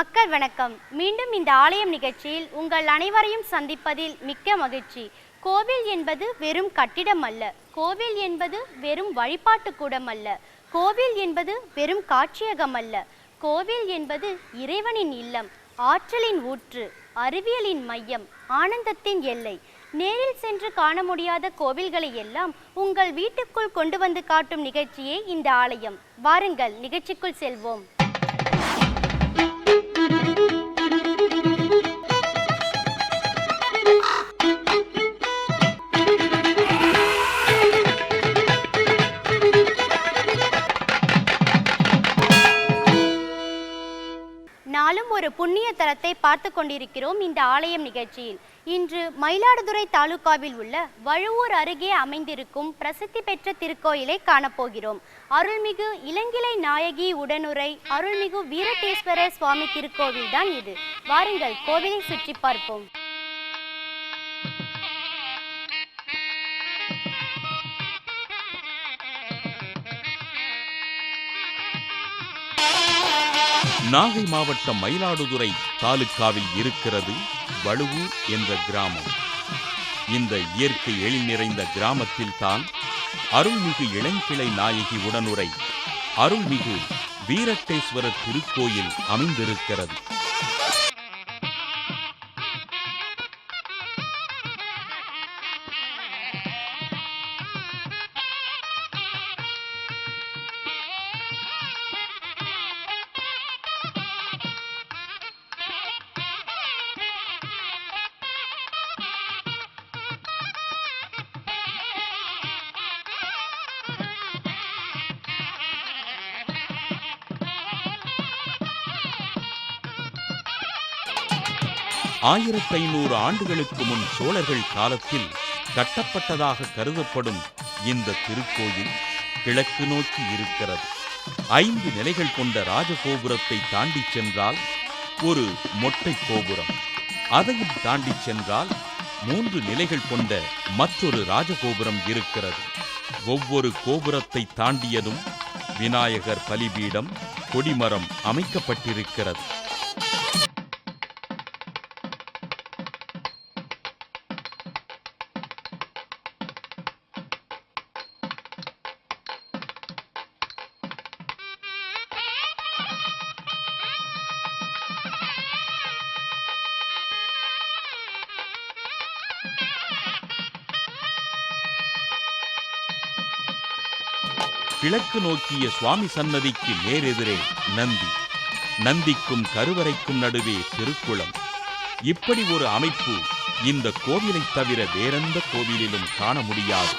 மக்கள் வணக்கம். மீண்டும் இந்த ஆலயம் நிகழ்ச்சியில் உங்கள் அனைவரையும் சந்திப்பதில் மிக்க மகிழ்ச்சி. கோவில் என்பது வெறும் கட்டிடம் அல்ல. கோவில் என்பது வெறும் வழிபாட்டு கூடம் அல்ல. கோவில் என்பது வெறும் காட்சியகம் அல்ல. கோவில் என்பது இறைவனின் இல்லம் ஆற்றலின் ஊற்று அறிவியலின் மையம் ஆனந்தத்தின் எல்லை. நேரில் சென்று காண முடியாத கோவில்களை எல்லாம் உங்கள் வீட்டுக்குள் கொண்டு வந்து காட்டும் நிகழ்ச்சியே இந்த ஆலயம். வாருங்கள் நிகழ்ச்சிக்குள் செல்வோம். ஒரு பார்த்து கொண்டிருக்கிறோம் இந்த ஆலயம் நிகழ்ச்சியில். இன்று மயிலாடுதுறை தாலுகாவில் உள்ள வழுவூர் அருகே அமைந்திருக்கும் பிரசித்தி பெற்ற திருக்கோயிலை காணப்போகிறோம். அருள்மிகு இளங்கிளை நாயகி உடனுரை அருள்மிகு வீரட்டேஸ்வரர் சுவாமி திருக்கோவில் தான் இது. வாருங்கள் கோவிலை சுற்றி பார்ப்போம். நாகை மாவட்டம் மயிலாடுதுறை தாலுக்காவில் இருக்கிறது வழுவூர் என்ற கிராமம். இந்த இயற்கை எழில் நிறைந்த கிராமத்தில் தான் அருள்மிகு இளங்கிளை நாயகி உடனுரை அருள்மிகு வீரட்டேஸ்வரர் திருக்கோயில் அமைந்திருக்கிறது. ஆயிரத்தி ஐநூறு ஆண்டுகளுக்கு முன் சோழர்கள் காலத்தில் கட்டப்பட்டதாக கருதப்படும் இந்த திருக்கோயில் கிழக்கு நோக்கி இருக்கிறது. ஐந்து நிலைகள் கொண்ட ராஜகோபுரத்தை தாண்டிச் சென்றால் ஒரு மொட்டை கோபுரம். அதையும் தாண்டி சென்றால் மூன்று நிலைகள் கொண்ட மற்றொரு ராஜகோபுரம் இருக்கிறது. ஒவ்வொரு கோபுரத்தை தாண்டியதும் விநாயகர் பலிபீடம் கொடிமரம் அமைக்கப்பட்டிருக்கிறது. கிழக்கு நோக்கிய சுவாமி சன்னதிக்கு நேரெதிரே நந்தி. நந்திக்கும் கருவறைக்கும் நடுவே திருக்குளம். இப்படி ஒரு அமைப்பு இந்த கோவிலை தவிர வேறெந்த கோவிலிலும் காண முடியாது.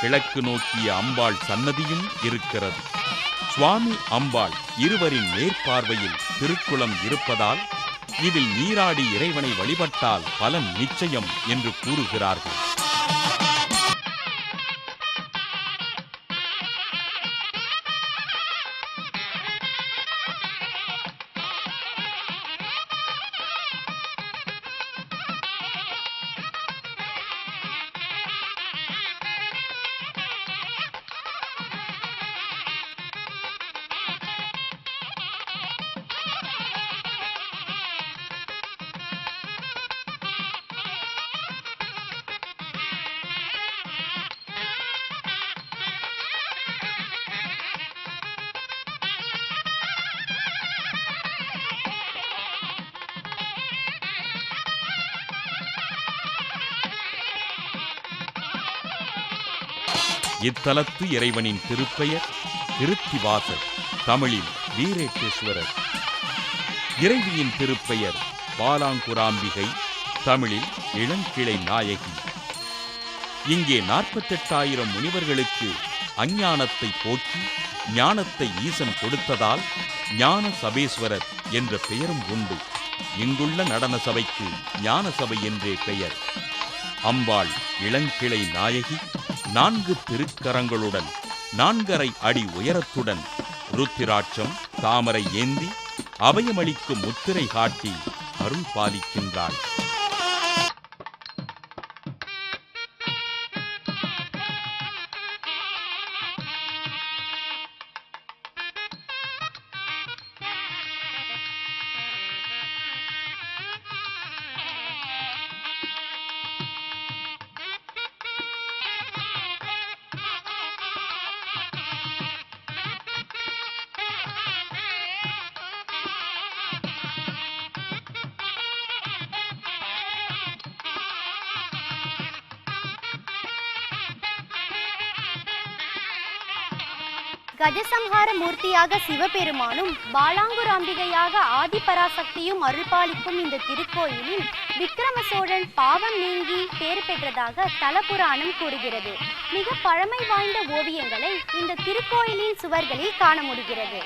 கிழக்கு நோக்கிய அம்பாள் சன்னதியும் இருக்கிறது. சுவாமி அம்பாள் இருவரின் மேற்பார்வையில் திருக்குளம் இருப்பதால் இதில் நீராடி இறைவனை வழிபட்டால் பலன் நிச்சயம் என்று கூறுகிறார்கள். இத்தலத்து இறைவனின் திருப்பெயர் திருத்திவாசர் தமிழில் வீரேட்டேஸ்வரர். இறைவியின் திருப்பெயர் பாலாங்குராம்பிகை தமிழில் இளங்கிளை நாயகி. இங்கே நாற்பத்தெட்டாயிரம் முனிவர்களுக்கு அஞ்ஞானத்தை போக்கி ஞானத்தை ஈசன் கொடுத்ததால் ஞான சபேஸ்வரர் என்ற பெயரும் உண்டு. இங்குள்ள நடன சபைக்கு ஞான சபை என்றே பெயர். அம்பாள் இளங்கிளை நாயகி நான்கு திருக்கரங்களுடன் நான்கரை அடி உயரத்துடன் ருத்திராட்சம் தாமரை ஏந்தி அபயமளிக்கும் முத்திரை காட்டி அருள் பாலிக்கின்றாள். கஜசம்ஹார மூர்த்தியாக சிவபெருமானும் பாலாங்குராம்பிகையாக ஆதிபராசக்தியும் அருள்பாலிக்கும் இந்த திருக்கோயிலில் விக்ரம சோழன் பாவம் நீங்கி பேர் பெற்றதாக தலபுராணம் கூறுகிறது. மிக பழமை வாய்ந்த ஓவியங்களை இந்த திருக்கோயிலின் சுவர்களில் காண முடிகிறது.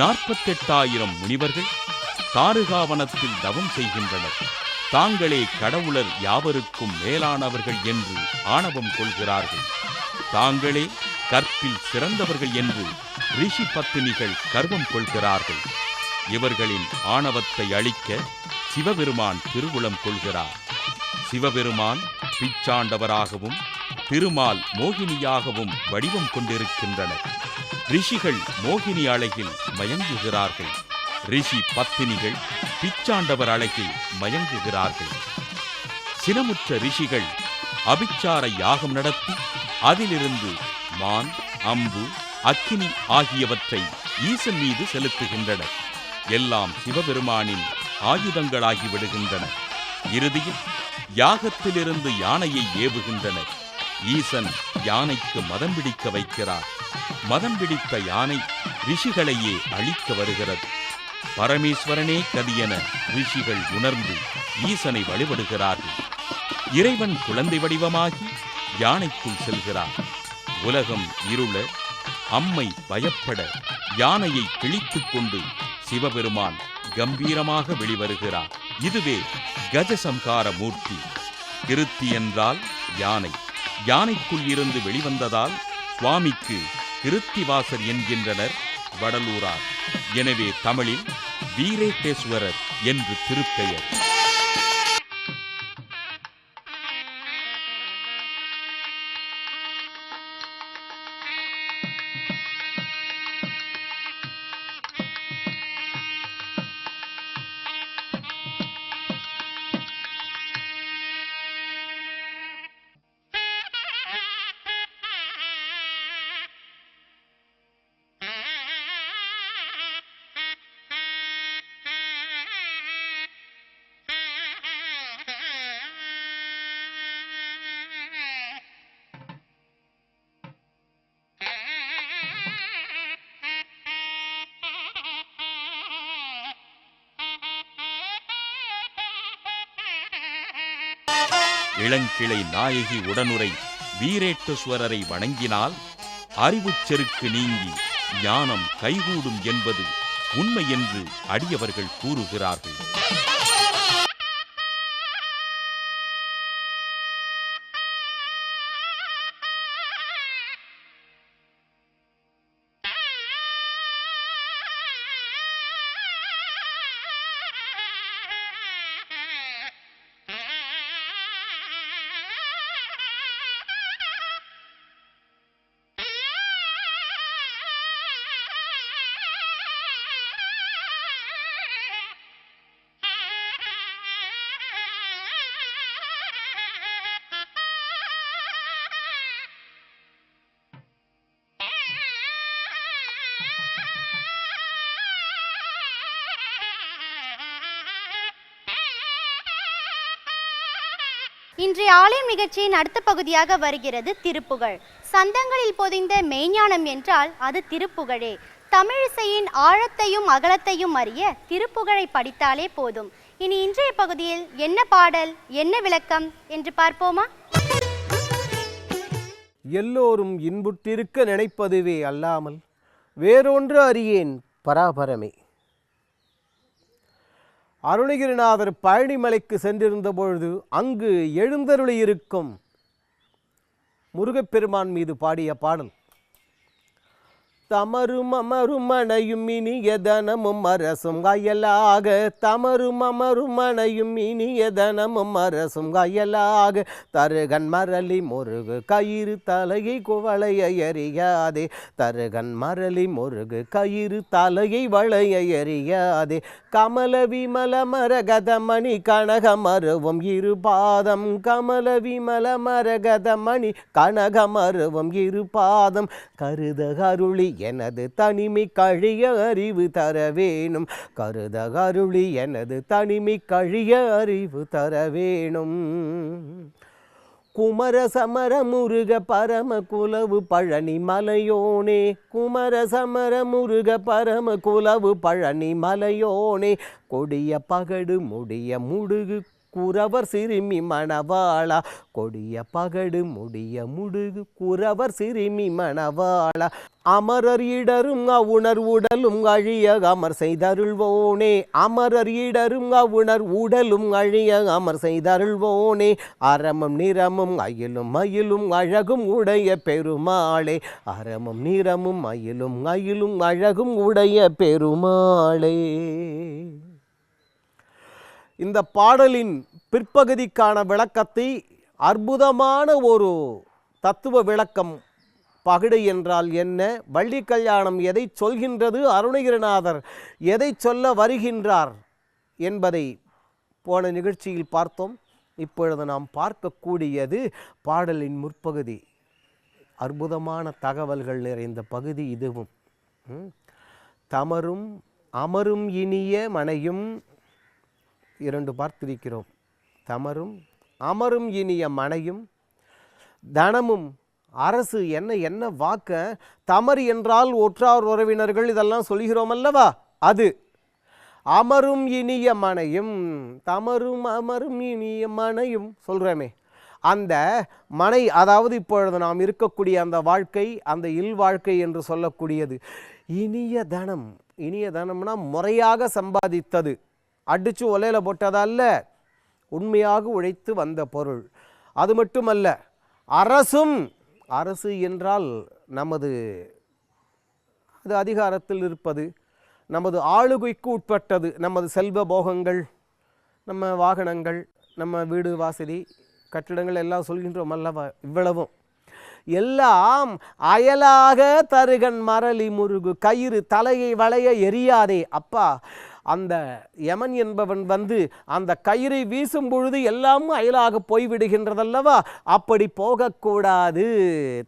நாற்பத்தெட்டாயிரம் முனிவர்கள் தாருகாவனத்தில் தவம் செய்கின்றனர். தாங்களே கடவுளர் யாவருக்கும் மேலானவர்கள் என்று ஆணவம் கொள்கிறார்கள். தாங்களே கற்பில் சிறந்தவர்கள் என்று ரிஷி பத்தினிகள் கர்வம் கொள்கிறார்கள். இவர்களின் ஆணவத்தை அழிக்க சிவபெருமான் திருவுளம் கொள்கிறார். சிவபெருமான் பிச்சாண்டவராகவும் திருமால் மோகினியாகவும் வடிவம் கொண்டிருக்கின்றனர். ரிஷிகள் மோகினி அழகில் மயங்குகிறார்கள். ரிஷி பத்தினிகள் பிச்சாண்டவர் அழகில் மயங்குகிறார்கள். சினமுற்ற ரிஷிகள் அபிச்சார யாகம் நடத்தி அதிலிருந்து மான் அம்பு அக்கினி ஆகியவற்றை ஈசன் மீது செலுத்துகின்றனர். எல்லாம் சிவபெருமானின் ஆயுதங்களாகி விடுகின்றன. இறுதியில் யாகத்திலிருந்து யானையை ஏவுகின்றனர். ஈசன் யானைக்கு மதம் பிடிக்க வைக்கிறார். மதம் பிடித்த யானை ரிஷிகளையே அழிக்க வருகிறது. பரமேஸ்வரனே கதியென ரிஷிகள் உணர்ந்து ஈசனை வழிபடுகிறார்கள். இறைவன் குழந்தை வடிவமாகி யானைக்குள் செல்கிறார். உலகம் இருள அம்மை பயப்பட யானையை கிழித்துக் கொண்டு சிவபெருமான் கம்பீரமாக வெளிவருகிறார். இதுவே கஜசம்ஹார மூர்த்தி. கிருத்தி என்றால் யானை. யானைக்குள் இருந்து வெளிவந்ததால் சுவாமிக்கு கிருத்திவாசர் என்கின்றனர் வடலூரார். எனவே தமிழில் வீரேட்டேஸ்வரர் என்று திருப்பெயர். இளங்கிளை நாயகி உடனுரை வீரேட்டசுவரரை வணங்கினால் அறிவுச் செருக்கு நீங்கி ஞானம் கைகூடும் என்பது உண்மை என்று அடியவர்கள் கூறுகிறார்கள். இன்றைய ஆலயம் நிகழ்ச்சியின் அடுத்த பகுதியாக வருகிறது திருப்புகழ். சந்தங்களில் பொதிந்த மெய்ஞானம் என்றால் அது திருப்புகழே. தமிழிசையின் ஆழத்தையும் அகலத்தையும் அறிய திருப்புகழை படித்தாலே போதும். இனி இன்றைய பகுதியில் என்ன பாடல் என்ன விளக்கம் என்று பார்ப்போமா? எல்லோரும் இன்புற்றிருக்க நினைப்பதுவே அல்லாமல் வேறொன்று அறியேன் பராபரமே. அருணகிரிநாதர் பழனிமலைக்கு சென்றிருந்த பொழுது அங்கு எழுந்தருளியிருக்கும் முருகப்பெருமான் மீது பாடிய பாடல். தமரும் அமரும் அணையும் இனிய தனமும் அரசும் காயலாக. தமரும் அமரும் அணையும் இனிய தனமும் அரசும் காயலாக. தருகன் மரளி முருகு கயிறு தலையை குவளைய எறியாதே. தருகன் மரளி முருகு கயிறு தலையை வளைய எறியாதே. கமல விமல மரகதமணி கனகமருவும் இரு பாதம். கமல விமல மரகதமணி கனகமருவும் இரு பாதம். கருத கருளி எனது தனிமை கழிய அறிவு தர வேணும். கருத அருளி எனது தனிமை கழிய அறிவு தர வேணும். குமர சமர முருக பரம குலவு பழனி மலையோனே. குமர சமர முருக பரம குலவு பழனி மலையோனே. கொடிய பகடு முடிய முடுகு குறவர் சிறுமி மணவாளா. கொடிய பகடு முடிய முடுகு குறவர் சிறுமி மணவாளா. அமரர் இடரும் அவுணர் உடலும் அழிய அமர் செய்தருள்வோனே. அமரர் இடரும் அவுணர் உடலும் அழிய அமர் செய்தருள்வோனே. அறமும் நிறமும் அயிலும் மயிலும் அழகும் உடைய பெருமாளே. அறமும் நிறமும் அயிலும் அயிலும் அழகும் உடைய பெருமாளே. இந்த பாடலின் பிற்பகுதிக்கான விளக்கத்தை அற்புதமான ஒரு தத்துவ விளக்கம் பகிடு என்றால் என்ன? வள்ளி கல்யாணம் எதை சொல்கின்றது? அருணகிரிநாதர் எதை சொல்ல வருகின்றார் என்பதை போன நிகழ்ச்சியில் பார்த்தோம். இப்பொழுது நாம் பார்க்கக்கூடியது பாடலின் முற்பகுதி. அற்புதமான தகவல்கள் நிறைந்த பகுதி இதுவும். தமரும் அமரும் இனிய மனையும் இரண்டு பார்த்திருக்கிறோம் தமரும் அமரும் இனிய மனையும் தனமும் அரசு என்ன என்ன வாக்க தமர் என்றால் ஒற்றார் உறவினர்கள் இதெல்லாம் சொல்கிறோம் அல்லவா? அது. அமரும் இனிய மனையும் தமரும் அமரும் இனிய மனையும் சொல்கிறோமே அந்த மனை அதாவது இப்பொழுது நாம் இருக்கக்கூடிய அந்த வாழ்க்கை அந்த இல் வாழ்க்கை என்று சொல்லக்கூடியது. இனிய தனம் இனிய தனம்னா முறையாக சம்பாதித்தது. அடித்து ஒலையில் போட்டதல்ல. உண்மையாக உழைத்து வந்த பொருள். அது மட்டுமல்ல அரசும் அரசு என்றால் நமது அது அதிகாரத்தில் இருப்பது நமது ஆளுகைக்கு உட்பட்டது நமது செல்வ போகங்கள் நம்ம வாகனங்கள் நம்ம வீடு வாசலி கட்டிடங்கள் எல்லாம் சொல்கின்றோம் அல்லவா? இவ்வளவும். எல்லாம் அயலாக தருகன் மரளி முருகு கயிறு தலையை வளைய எரியாதே. அப்பா அந்த யமன் என்பவன் வந்து அந்த கயிறை வீசும் பொழுது எல்லாம் அயலாக போய்விடுகின்றதல்லவா? அப்படி போகக்கூடாது.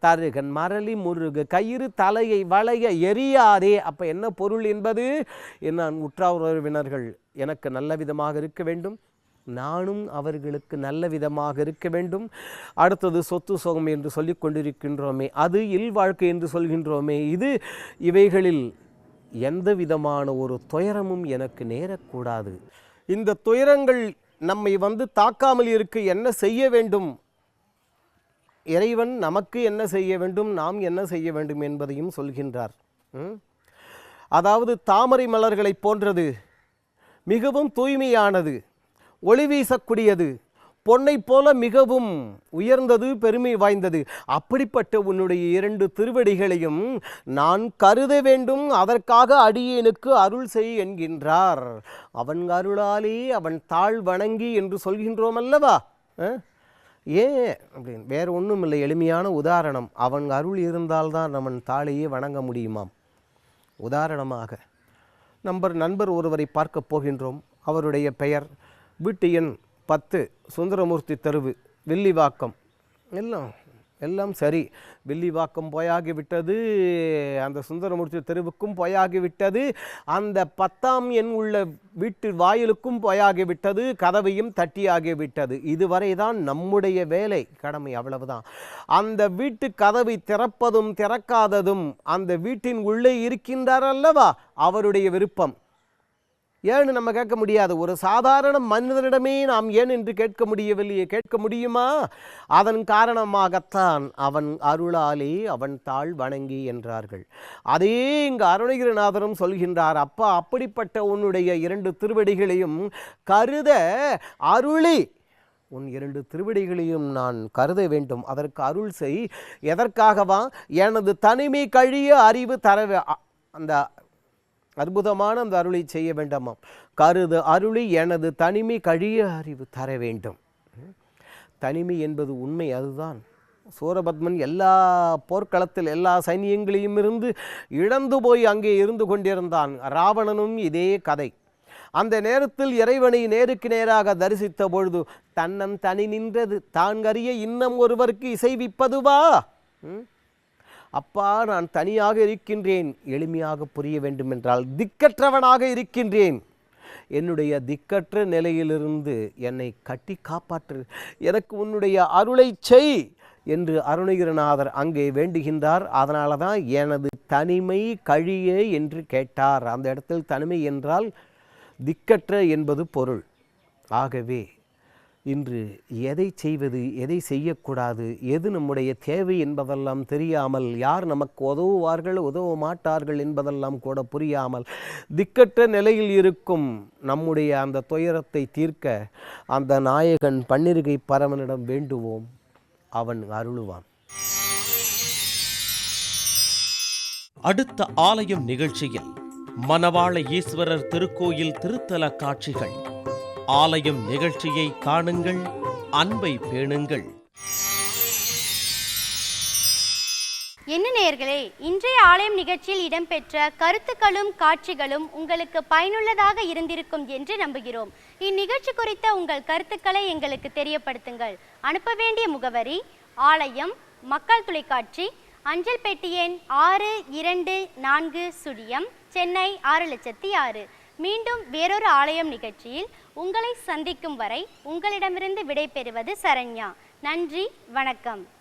தருகன் மரளி முருகு கயிறு தலையை வளைய எரியாதே. அப்போ என்ன பொருள் என்பது? நான் உற்றார் எனக்கு நல்ல விதமாக இருக்க வேண்டும். நானும் அவர்களுக்கு நல்ல விதமாக இருக்க வேண்டும். அடுத்தது சொத்து சுகம் என்று சொல்லிக் கொண்டிருக்கின்றோமே அது இல்வாழ்க்கை என்று சொல்கின்றோமே இது இவைகளில் எந்த விதமான ஒரு துயரமும் எனக்கு நேரக்கூடாது. இந்த துயரங்கள் நம்மை வந்து தாக்காமல் இருக்க என்ன செய்ய வேண்டும்? இறைவன் நமக்கு என்ன செய்ய வேண்டும்? நாம் என்ன செய்ய வேண்டும் என்பதையும் சொல்கின்றார். ம்? அதாவது தாமரை மலர்களைப் போன்றது மிகவும் தூய்மையானது ஒளி வீசக்கூடியது பொன்னைப் போல மிகவும் உயர்ந்தது பெருமை வாய்ந்தது. அப்படிப்பட்ட உன்னுடைய இரண்டு திருவடிகளையும் நான் கருத வேண்டும். அதற்காக அடியேனுக்கு அருள் செய் என்கின்றார். அவன் அருளாலே அவன் தாழ் வணங்கி என்று சொல்கின்றோம் அல்லவா? ஏன் அப்படின்னு. வேற ஒன்றும் இல்லை எளிமையான உதாரணம். அவன் அருள் இருந்தால்தான் அவன் தாளையே வணங்க முடியுமாம். உதாரணமாக நம்பர் நண்பர் ஒருவரை பார்க்க போகின்றோம். அவருடைய பெயர் வீட்டு எண் பத்து சுந்தரமூர்த்தி தெருவு வில்லிவாக்கம். எல்லாம் எல்லாம் சரி. வில்லிவாக்கம் போயாகிவிட்டது அந்த சுந்தரமூர்த்தி தெருவுக்கும் போயாகிவிட்டது அந்த பத்தாம் எண் உள்ள வீட்டு வாயிலுக்கும் போயாகிவிட்டது கதவையும் தட்டியாகிவிட்டது. இதுவரை தான் நம்முடைய வேலை கடமை அவ்வளவுதான். அந்த வீட்டு கதவை திறப்பதும் திறக்காததும் அந்த வீட்டின் உள்ளே இருக்கின்றார் அல்லவா? அவருடைய விருப்பம். ஏன்னு நம்ம கேட்க முடியாது. ஒரு சாதாரண மனிதனிடமே நாம் ஏன் என்று கேட்க முடியவில்லையே? கேட்க முடியுமா? அதன் காரணமாகத்தான் அவன் அருளாலே அவன் தாழ் வணங்கி என்றார்கள். அதே இங்கு அருணகிரிநாதரும் சொல்கின்றார் அப்பா அப்படிப்பட்ட உன்னுடைய இரண்டு திருவடிகளையும் கருத அருளி. உன் இரண்டு திருவடிகளையும் நான் கருத வேண்டும். அதற்கு அருள் செய். எதற்காகவா? எனது தனிமை கழிய அறிவு தர அந்த அற்புதமான அந்த அருளை செய்ய வேண்டாமாம். கருது அருளி எனது தனிமை கழிய அறிவு தர வேண்டும். தனிமை என்பது உண்மை அதுதான். சூரபத்மன் எல்லா போர்க்களத்தில் எல்லா சைனியங்களையும் இருந்து இழந்து போய் அங்கே இருந்து கொண்டிருந்தான். ராவணனும் இதே கதை. அந்த நேரத்தில் இறைவனை நேருக்கு நேராக தரிசித்த பொழுது தன்னம் தனி நின்றது தான் அறிய இன்னம் ஒருவருக்கு இசைவிப்பதுவா? ம்? அப்பா நான் தனியாக இருக்கின்றேன். எளிமையாக புரிய வேண்டுமென்றால் திக்கற்றவனாக இருக்கின்றேன். என்னுடைய திக்கற்ற நிலையிலிருந்து என்னை கட்டி காப்பாற்று. எனக்கு உன்னுடைய அருளை செய் என்று அருணகிரிநாதர் அங்கே வேண்டுகின்றார். அதனால தான் எனது தனிமை கழியே என்று கேட்டார். அந்த இடத்தில் தனிமை என்றால் திக்கற்ற என்பது பொருள். ஆகவே இன்று எதை செய்வது எதை செய்யக்கூடாது எது நம்முடைய தேவை என்பதெல்லாம் தெரியாமல் யார் நமக்கு உதவுவார்கள் உதவ மாட்டார்கள் என்பதெல்லாம் கூட புரியாமல் திக்கற்ற நிலையில் இருக்கும் நம்முடைய அந்த துயரத்தை தீர்க்க அந்த நாயகன் பன்னிருகை பரவனிடம் வேண்டுவோம். அவன் அருளுவான். அடுத்த ஆலயம் நிகழ்ச்சியில் மணவாள ஈஸ்வரர் திருக்கோயில் திருத்தல காட்சிகள். ஆலயம் நிகழ்ச்சியை காணுங்கள் அன்பை பேணுங்கள். என்ன நேயர்களே இன்றைய ஆலயம் நிகழ்ச்சியில் இடம்பெற்ற கருத்துக்களும் காட்சிகளும் உங்களுக்கு பயனுள்ளதாக இருந்திருக்கும் என்று நம்புகிறோம். இந்நிகழ்ச்சி குறித்த உங்கள் கருத்துக்களை எங்களுக்கு தெரியப்படுத்துங்கள். அனுப்ப வேண்டிய முகவரி ஆலயம் மக்கள் தொலைக்காட்சி அஞ்சல் பெட்டி எண் ஆறு இரண்டு நான்கு சுழியம் சென்னை ஆறு லட்சத்தி ஆறு. மீண்டும் வேறொரு ஆலயம் நிகழ்ச்சியில் உங்களை சந்திக்கும் வரை உங்களிடமிருந்து விடைபெறுவது சரண்யா. நன்றி வணக்கம்.